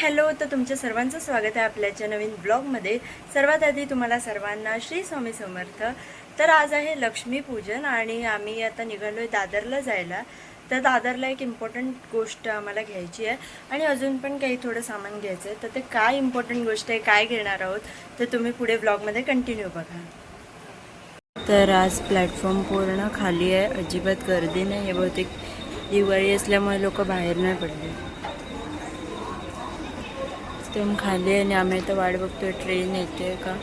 Hello तर तुमच्या सर्वांचं स्वागत आहे आपल्याच्या नवीन ब्लॉगमध्ये. सर्वात आधी तुम्हाला सर्वांना श्री स्वामी समर्थ. तर आज आहे लक्ष्मीपूजन आणि आम्ही आता निघालो आहे दादरला जायला. तर दादरला एक इम्पॉर्टंट गोष्ट आम्हाला घ्यायची आहे. आणि अजून पण काही थोडं सामान घ्यायचं आहे तर ते काय इम्पॉर्टंट गोष्ट आहे काय घेणार आहोत तर तुम्ही पुढे ब्लॉगमध्ये कंटिन्यू बघा. तर आज प्लॅटफॉर्म पूर्ण खाली आहे. अजिबात गर्दी नाही आहे. बहुतेक दिवाळी असल्यामुळे लोक बाहेर नाही पडले. एकदम खाली आहे आणि आम्ही तर वाट बघतोय ट्रेन येते का?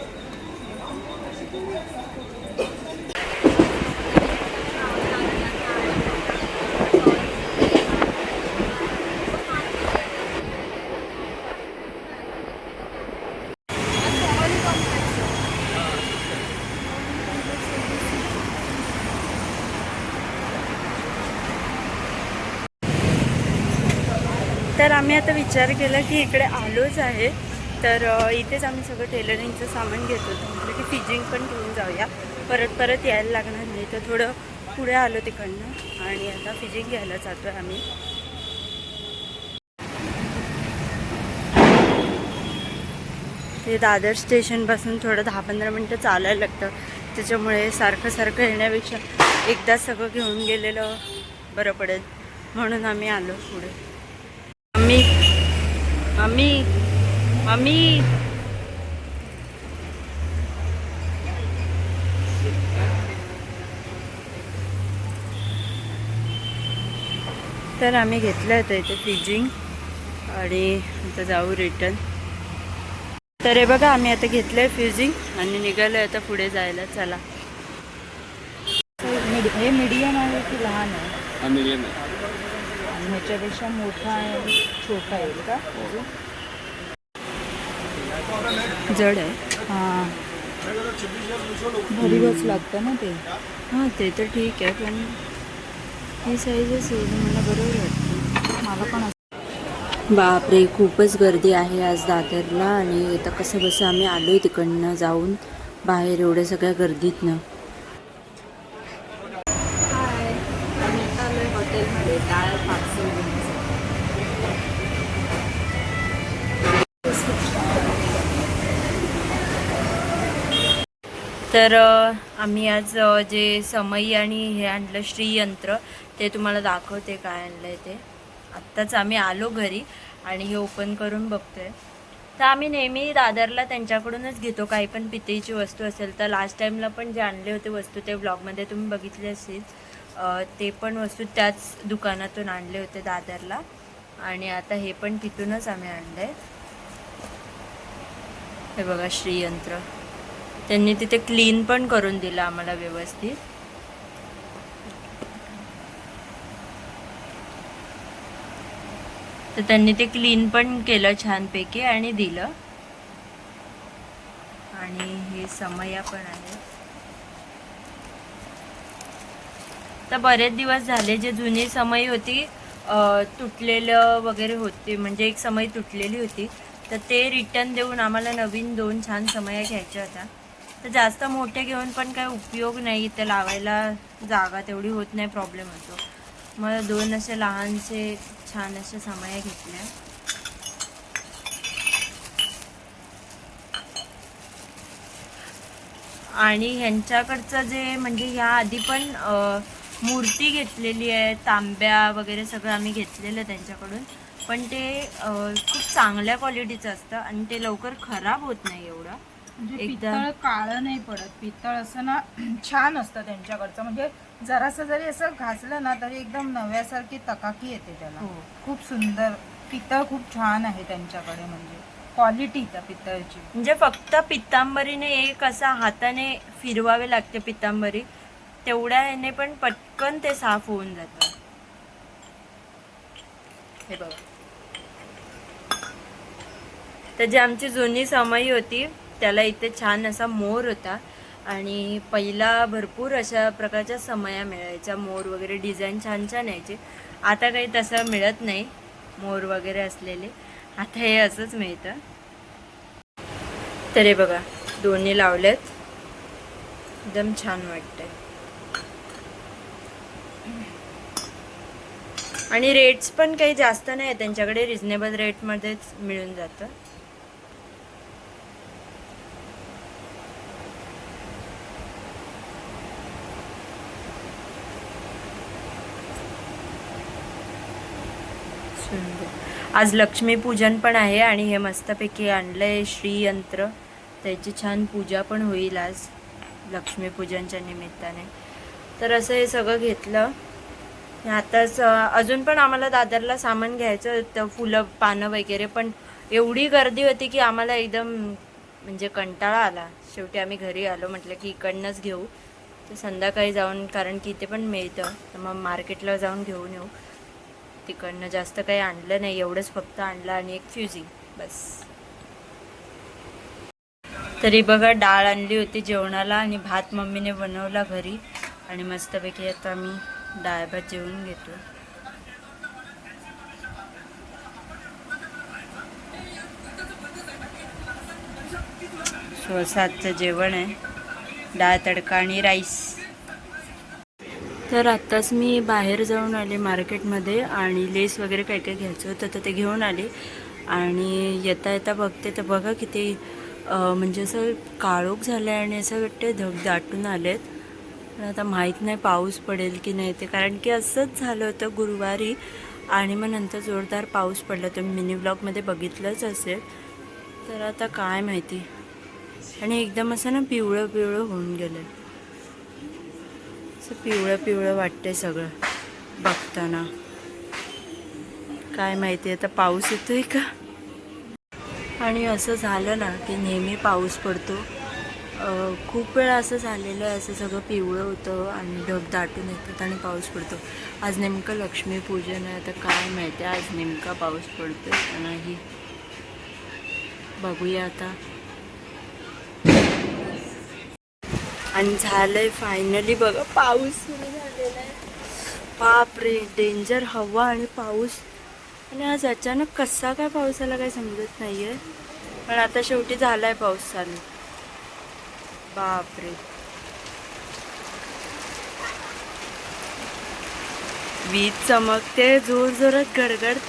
तर आम्ही आता विचार केला की इकडे आलोच आहे. तर इथेच आम्ही सगळं टेलरिंगचं सामान घेत होतो. म्हटलं की फिजिंग पण घेऊन जाऊया. परत परत यायला लागणार नाही. तर थोडं पुढे आलो तिकडनं आणि आता फिजिंग घ्यायला जातो आहे आम्ही. ते दादर स्टेशनपासून थोडं दहा पंधरा मिनटं चालायला लागतं. त्याच्यामुळे सारखं सारखं येण्यापेक्षा एकदाच सगळं घेऊन गेलेलं बरं पडेल. म्हणून आम्ही आलो पुढे. मम्मी मम्मी तर आम्ही घेतलं होतं इथे फ्रिजिंग आणि आता जाऊ रिटर्न तर हे बघा आम्ही आता घेतलं आहे फ्युजिंग आणि निघालो आता पुढे जायला. चला. हे मीडियम आहे की लहान आहे हा मिलियन आहे आणि ह्याच्यापेक्षा मोठा आहे छोटा आहे का? जड आहे. हां. भरीवच लागतं ना ते. हां ते तर ठीक आहे पण ही साईजच मला बरोबर वाटतं. मला पण बापरे खूपच गर्दी आहे आज दादरला आणि आता कसं बसं आम्ही आलो आहे तिकडनं जाऊन. बाहेर एवढ्या सगळ्या गर्दीतनं. तर आम्ही आज जे समई आणि हे आणलं श्रीयंत्र ते तुम्हाला दाखवते काय आणलं आहे ते. आत्ताच आम्ही आलो घरी आणि हे ओपन करून बघतोय. तर आम्ही नेहमी दादरला त्यांच्याकडूनच घेतो. काही पण पितेची वस्तू असेल तर लास्ट टाईमला पण जे आणले होते वस्तू ते ब्लॉगमध्ये तुम्ही बघितले असतील ते पण वस्तू त्याच दुकानातून आणले होते दादरला. आणि आता हे पण तिथूनच आम्ही आणलं आहे हे बघा श्रीयंत्र. त्यांनी तिथे क्लीन पण करून दिलं आम्हाला व्यवस्थित. तर त्यांनी ते क्लीन पण केलं छानपैकी आणि दिलं. आणि हे समया पण आहे. तर बरेच दिवस झाले जे जुनी समय होती तुटलेलं वगैरे होते म्हणजे एक समय तुटलेली होती. तर ते रिटर्न देऊन आम्हाला नवीन दोन छान समया घ्यायच्या होत्या. तर जास्त मोठे घेऊन पण काही उपयोग नाही. इथे लावायला जागा तेवढी होत नाही प्रॉब्लेम होतो. मग दोन असे लहानसे छान असे समया घेतल्या. आणि ह्यांच्याकडचं जे म्हणजे ह्या आधी पण मूर्ती घेतलेली आहे तांब्या वगैरे सगळं आम्ही घेतलेलं त्यांच्याकडून. पण ते खूप चांगल्या क्वालिटीचं असतं आणि ते लवकर खराब होत नाही एवढं. म्हणजे पितळ काळं नाही पडत. पितळ असं ना छान असतं त्यांच्याकडचं. म्हणजे जरासं जरी असं घासलं ना तरी एकदम नव्यासारखी तकाकी येते त्याला. हो. खूप सुंदर. पितळ खूप छान आहे त्यांच्याकडे म्हणजे. क्वालिटी त्या पितळची. म्हणजे फक्त पितांबरीने एक असा हाताने फिरवावे लागते पितांबरी. तेवढ्या ह्याने पण पटकन ते साफ होऊन जातं. हे बघा. तर जी आमची जुनी समई होती त्याला इथे छान असा मोर होता. आणि पहिला भरपूर अशा प्रकारच्या समया मिळायच्या. मोर वगैरे डिझाईन छान छान यायचे. आता काही तसं मिळत नाही मोर वगैरे असलेले. आता हे असंच मिळतं. तरी बघा दोन्ही लावलेत. एकदम छान वाटतंय. आणि रेट्स पण काही जास्त नाही त्यांच्याकडे रिजनेबल रेटमध्येच मिळून जातं. सुंदर. आज लक्ष्मीपूजन पण आहे आणि हे मस्तपैकी आणलं आहे श्रीयंत्र. त्याची छान पूजा पण होईल आज लक्ष्मीपूजनच्या निमित्ताने. तर असं हे सगळं घेतलं. आताच अजून पण आम्हाला दादरला सामान घ्यायचं होतं फुलं पानं वगैरे पण एवढी गर्दी होती की आम्हाला एकदम म्हणजे कंटाळा आला. शेवटी आम्ही घरी आलो म्हटलं की इकडनंच घेऊ. तर संध्याकाळी जाऊन कारण की इथे पण मिळतं. तर मग मार्केटला जाऊन घेऊन येऊ. तिकडनं जास्त काही आणलं नाही एवढंच फक्त आणलं आणि एक फ्युजी बस. तरी बघा डाळ आणली होती जेवणाला आणि भात मम्मीने बनवला घरी आणि मस्तपैकी आता मी डाळ भात जेवून घेतो. सो सातचं जेवण आहे डाळ तडका आणि राईस. तर आत्ताच मी बाहेर जाऊन आले मार्केटमध्ये आणि लेस वगैरे काय काय घ्यायचं होतं तर ते घेऊन आले. आणि येता येता बघते तर बघा किती म्हणजे असं काळोख झालं आहे आणि असं वाटते धग दाटून आलेत. पण आता माहीत नाही पाऊस पडेल की नाही ते कारण की असंच झालं होतं गुरुवारी आणि मग नंतर जोरदार पाऊस पडला. तर मिनी ब्लॉगमध्ये बघितलंच असेल. तर आता काय माहिती. आणि एकदम असं ना पिवळं पिवळं होऊन गेलं असं पिवळं पिवळं वाटतंय सगळं बघताना. काय माहिती आता पाऊस येतोय का? आणि असं झालं ना की नेहमी पाऊस पडतो. खूप वेळा असं झालेलं आहे असं सगळं पिवळं होतं आणि ढग दाटून येतात आणि पाऊस पडतो. आज नेमकं लक्ष्मीपूजन आहे आता काय माहिती आहे आज नेमका पाऊस पडतो का नाही? बघूया आता. आणि झालंय फायनली बघा पाऊस सुरू झालेला आहे. बापरे डेंजर हवा आणि पाऊस. आणि आज अचानक कसा काय पाऊस आला काय समजत नाहीये. पण आता शेवटी झालाय पाऊस चालू. बापरे. वीज चमकते जोर जोरात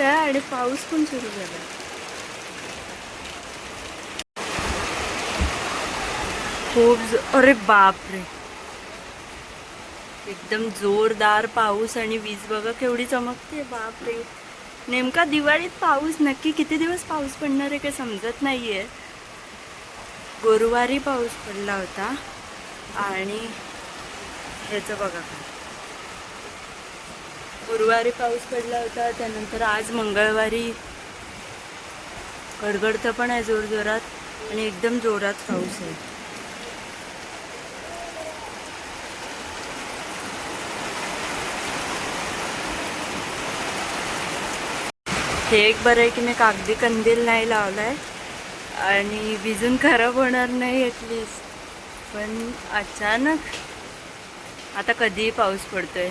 आहे आणि पाऊस पण सुरू झाला खूप अरे बापरे. एकदम जोरदार पाऊस आणि वीज बघा केवढी चमकते बापरे. नेमका दिवाळीत पाऊस नक्की किती दिवस पाऊस पडणार आहे काही समजत नाही आहे गुरुवारी पाऊस पडला होता आणि ह्याचं बघा. गुरुवारी पाऊस पडला होता त्यानंतर आज मंगळवारी गडगडतं पण आहे जोर जोरात आणि एकदम जोरात पाऊस आहे. हे एक बरं आहे की मी कागदी कंदील नाही लावला आहे आणि भिजून खराब होणार नाही ॲटलिस्ट पण अचानक आता कधीही पाऊस पडतोय.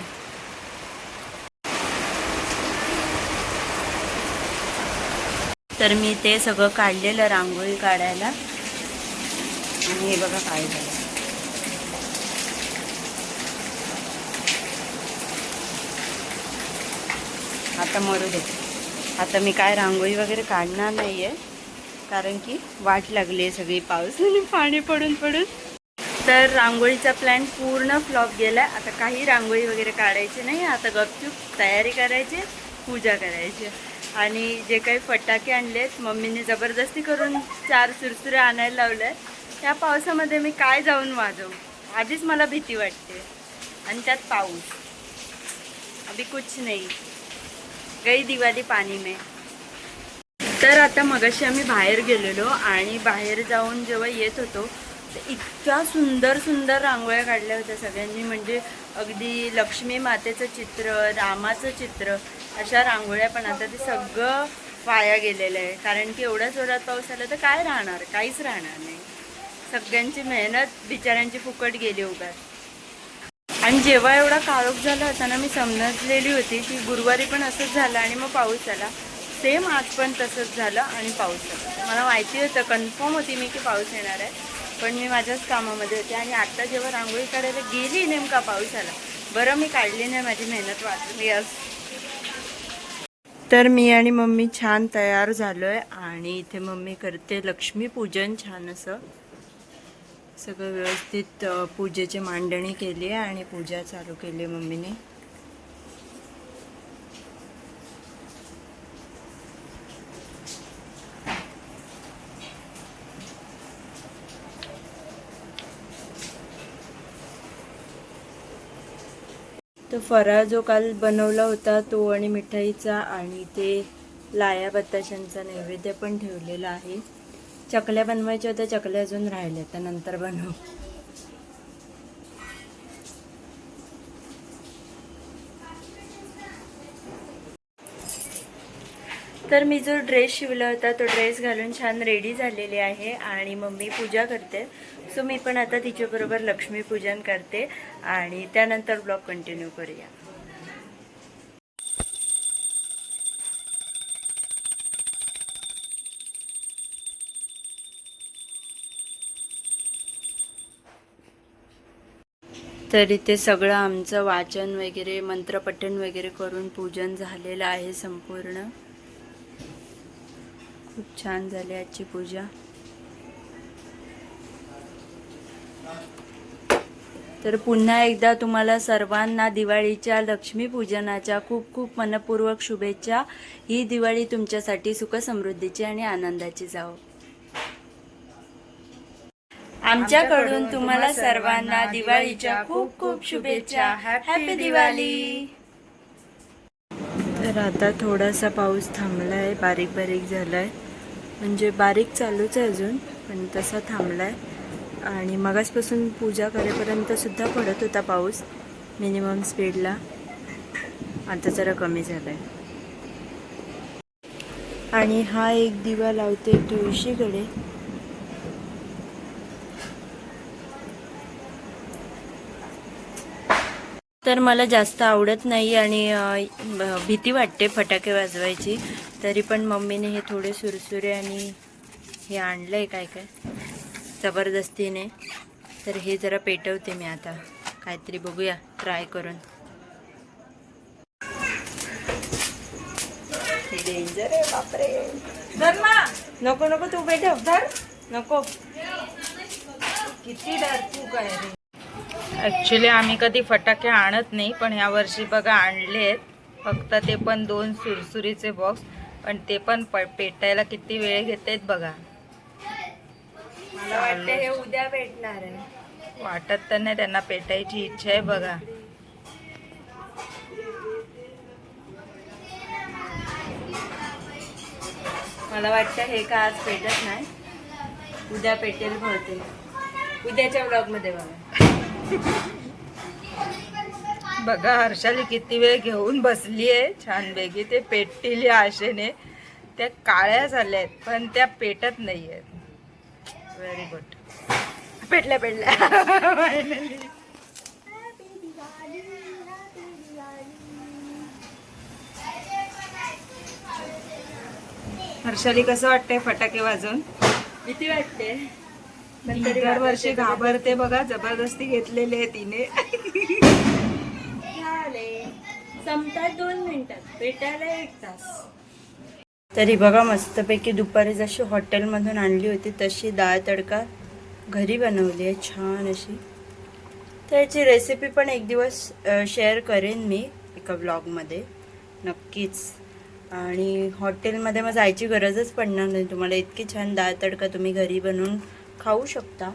तर मी ते सगळं काढलेलं रांगोळी काढायला. आणि हे बघा काय झालं. आता मरू दे. आता मी काय रांगोळी वगैरे काढणार नाही आहे कारण की वाट लागली आहे सगळी पाऊस आणि पाणी पडून पडून. तर रांगोळीचा प्लॅन पूर्ण फ्लॉप गेला आता काही रांगोळी वगैरे काढायची नाही आता गपचूप तयारी करायची पूजा करायची. आणि जे काही फटाके आणलेत मम्मीने जबरदस्ती करून चार सुरसुरे आणायला लावल्या त्या पावसामध्ये मी काय जाऊन वाजवू? आधीच मला भीती वाटते. आणि त्यात पाऊस. अभी कुछ नाही. गई दिवाळी पाणी में. तर आता मगाशी आम्ही बाहेर गेलेलो आणि बाहेर जाऊन जेव्हा येत होतो तर इतक्या सुंदर सुंदर रांगोळ्या काढल्या होत्या सगळ्यांनी. म्हणजे अगदी लक्ष्मी मातेचं चित्र रामाचं चित्र अशा रांगोळ्या पण आता ते सगळं वाया गेलेलं आहे. कारण की एवढ्या जोरात पाऊस आला तर काय राहणार? काहीच राहणार नाही. सगळ्यांची मेहनत बिचाऱ्यांची फुकट गेली उगाच. आणि जेव्हा एवढा काळोख झाला होता ना मी समजलेली होती की गुरुवारी पण असंच झालं आणि मग पाऊस आला. सेम आज पण तसंच झालं आणि पाऊस आला. मला माहिती होतं कन्फर्म होती मी की पाऊस येणार आहे. पण मी माझ्याच कामामध्ये होते आणि आत्ता जेव्हा रांगोळी काढायला गेली नेमका पाऊस आला. बरं मी काढली नाही माझी मेहनत वाचली आज तर मी आणि मम्मी छान तयार झालो आहे आणि इथे मम्मी करते लक्ष्मीपूजन छान असं. सगळं व्यवस्थित पूजेची मांडणी केली आहे आणि पूजा चालू केली आहे मम्मीने. तो फराळ जो काल बनवला होता तो आणि मिठाईचा आणि ते लाया बताशांचा नैवेद्य पण ठेवलेला आहे. चकल्या बनवायच्या होत्या चकल्या अजून राहिल्या त्या नंतर बनवू. तर मी जो ड्रेस शिवला होता तो ड्रेस घालून छान रेडी झालेली आहे आणि मम्मी पूजा करते. सो मी पण आता तिच्याबरोबर लक्ष्मीपूजन करते आणि त्यानंतर ब्लॉग कंटिन्यू करूया. तर इथे सगळं आमचं वाचन वगैरे मंत्रपठण वगैरे करून पूजन झालेलं आहे संपूर्ण. खूप छान झाली आजची पूजा. तर पुन्हा एकदा तुम्हाला सर्वांना दिवाळीच्या लक्ष्मीपूजनाच्या खूप खूप मनपूर्वक शुभेच्छा. ही दिवाळी तुमच्यासाठी सुख समृद्धीची आणि आनंदाची जावं. आमच्याकडून तुम्हाला सर्वांना दिवाळीच्या खूप खूप शुभेच्छा. हॅपी दिवाळी तर आता थोडासा पाऊस थांबलाय बारीक बारीक झालाय. म्हणजे बारीक चालूच आहे अजून पण तसा थांबलाय. आणि मगासपासून पूजा करेपर्यंत सुद्धा पडत होता पाऊस मिनिमम स्पीडला आता जरा कमी झालाय. आणि हा एक दिवा लावते तुळशीकडे. तर मला जास्त आवडत नाही आणि भीती वाटते फटाके वाजवायची. तरी पण मम्मीने हे थोडे सुरसुरे आणि हे आणलं आहे काय काय? जबरदस्तीने. तर हे जरा पेटवते मी आता. काहीतरी बघूया. ट्राय करून. डेंजर आहे बापरे. धर ना नको नको तू बेटव धर. नको. किती डरतूक आहे रे. ॲक्च्युली आम्ही कधी फटाके आणत नाही पण ह्या वर्षी बघा आणले आहेत फक्त ते पण दोन सुरसुरीचे बॉक्स पण ते पण प पेटायला किती वेळ घेत बघा. मला वाटतं हे उद्या भेटणार आहे. वाटत तर नाही त्यांना पेटायची इच्छा आहे बघा. मला वाटतं हे का आज पेटत नाही. उद्या पेटेल बहुतेक. उद्याच्या ब्लॉगमध्ये बघा. बघा हर्षाली किती वेळ घेऊन बसली आहे छानपैकी ते पेटतील या आशेने. त्या काळ्या झाल्या आहेत पण त्या पेटत नाही आहेत व्हेरी गुड पेटल्या पेटल्या. फायनली हर्षाली कसं वाटतंय फटाके वाजून? भीती वाटते. तरी दरवर्षी. घाबरते बघा जबरदस्ती घेतलेले आहे तिने. झाले. संपतात दोन मिनिटात पेटायला एक तास. तरी बघा मस्तपैकी दुपारी जशी हॉटेलमधून आणली होती तशी डाळ तडका घरी बनवली आहे छान अशी. त्याची रेसिपी पण एक दिवस शेअर करेन मी एका ब्लॉगमध्ये नक्कीच. आणि हॉटेलमध्ये मग जायची गरजच पडणार नाही. तुम्हाला इतकी छान डाळ तडका तुम्ही घरी बनवून खाऊ शकता.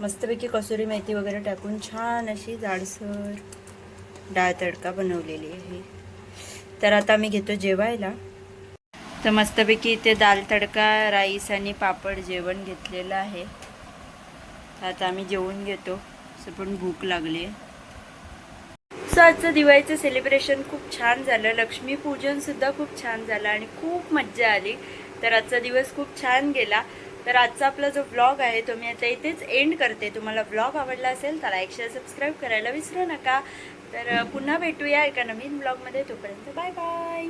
मस्तपैकी कसुरी मेथी वगैरे टाकून छान अशी जाडसर डाळ तडका बनवलेली आहे. तर आता मी घेतो जेवायला. तर मस्तपैकी इथे दाल तडका राईस आणि पापड जेवण घेतलेलं आहे. तर आता आम्ही जेवून घेतो. असं पण भूक लागली आहे. सो आजचं दिवाळीचं सेलिब्रेशन खूप छान झालं. लक्ष्मीपूजनसुद्धा खूप छान झालं आणि खूप मज्जा आली. तर आजचा दिवस खूप छान गेला. तर आजचा आपला जो व्लॉग आहे तो मी आता इथेच एंड करते. तुम्हाला व्लॉग आवडला असेल तर लाईक शेअर सबस्क्राईब करायला विसरू नका. तर पुन्हा भेटूया एका नवीन ब्लॉगमध्ये तोपर्यंत बाय बाय